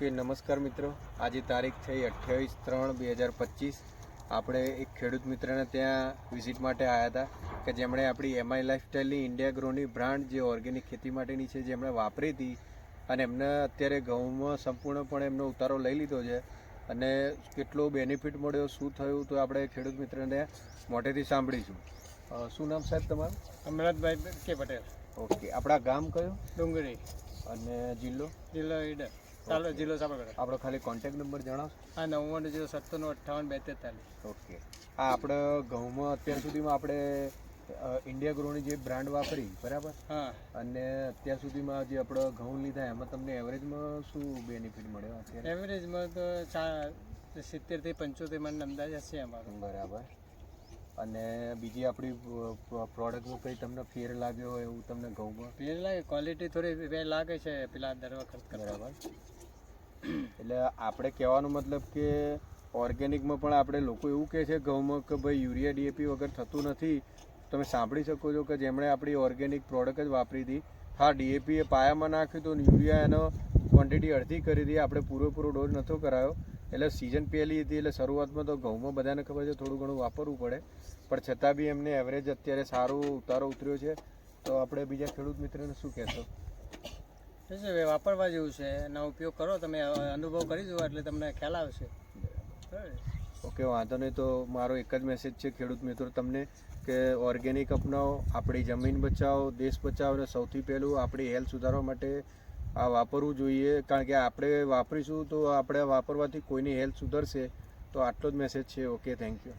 Okay નમસ્કાર મિત્રો. આજે તારીખ થઈ અઠ્યાવીસ ત્રણ બે હજાર પચીસ. આપણે એક ખેડૂત મિત્રને ત્યાં વિઝિટ માટે આવ્યા હતા કે જેમણે આપણી એમઆઈ લાઇફસ્ટાઈલની ઇન્ડિયા ગ્રોની બ્રાન્ડ જે ઓર્ગેનિક ખેતી માટેની છે જેમણે વાપરી હતી અને એમને અત્યારે ઘઉંમાં સંપૂર્ણપણે એમનો ઉતારો લઈ લીધો છે અને કેટલો બેનિફિટ મળ્યો શું થયું તો આપણે ખેડૂત મિત્રને મોટેથી સાંભળીશું. શું નામ સાહેબ તમારું? અમરાજભાઈ કે પટેલ. ઓકે આપણા ગામ કયું? ડુંગળી અને જિલ્લો? જિલ્લો ઈડર. તાલુકો જિલ્લો સાબરકાંઠા આપણો ખાલી કોન્ટેક્ટ નંબર જણાવશો? હા નવ્વાણું જીરો સત્તાણું અઠ્ઠાવન બે તેતાલીસ ઓકે આ આપણે ઘઉંમાં અત્યાર સુધીમાં આપણે ઇન્ડિયા ગ્રોની જે બ્રાન્ડ વાપરી બરાબર? હા. અને અત્યાર સુધીમાં જે આપણે ઘઉં લીધા એમાં તમને એવરેજમાં શું બેનિફિટ મળ્યો અત્યારે? એવરેજમાં તો સિત્તેરથી પંચોતેર મણ અંદાજ હશે અમારો. બરાબર. અને બીજી આપણી પ્રોડક્ટમાં કંઈ તમને ફેર લાગ્યો હોય એવું તમને ઘઉંમાં ફેર લાગે ક્વોલિટી થોડી બે લાગે છે પેલા દર વખત. બરાબર. એટલે આપણે કહેવાનો મતલબ કે ઓર્ગેનિકમાં પણ આપણે લોકો એવું કહે છે ઘઉંમાં કે ભાઈ યુરિયા ડીએપી વગર થતું નથી. તમે સાંભળી શકો છો કે જેમણે આપણી ઓર્ગેનિક પ્રોડક્ટ જ વાપરી હતી. હા ડીએપી એ પાયામાં નાખ્યું તો યુરિયા એનો ક્વોન્ટિટી અડધી કરી હતી. આપણે પૂરેપૂરો ડોઝ નહોતો કરાયો. એટલે સિઝન પહેલી હતી એટલે શરૂઆતમાં તો ઘઉંમાં બધાને ખબર છે થોડું ઘણું વાપરવું પડે. પણ છતાં બી એમને એવરેજ અત્યારે સારું ઉતારો ઉતર્યો છે. તો આપણે બીજા ખેડૂત મિત્રોને શું કહેશો? છે વાપરવા જેવું છે. એનો ઉપયોગ કરો તમે અનુભવ કરી જુઓ એટલે તમને ખ્યાલ આવશે. ઓકે વાંધો નહીં તો મારો એક જ મેસેજ છે ખેડૂત મિત્રો તમને કે ઓર્ગેનિક અપનાવો આપણી જમીન બચાવો દેશ બચાવો અને સૌથી પહેલું આપણી હેલ્થ સુધારવા માટે આ વાપરવું જોઈએ. કારણ કે આપણે વાપરીશું તો આપણે વાપરવાથી કોઈની હેલ્થ સુધરશે. તો આટલો જ મેસેજ છે. Okay thank you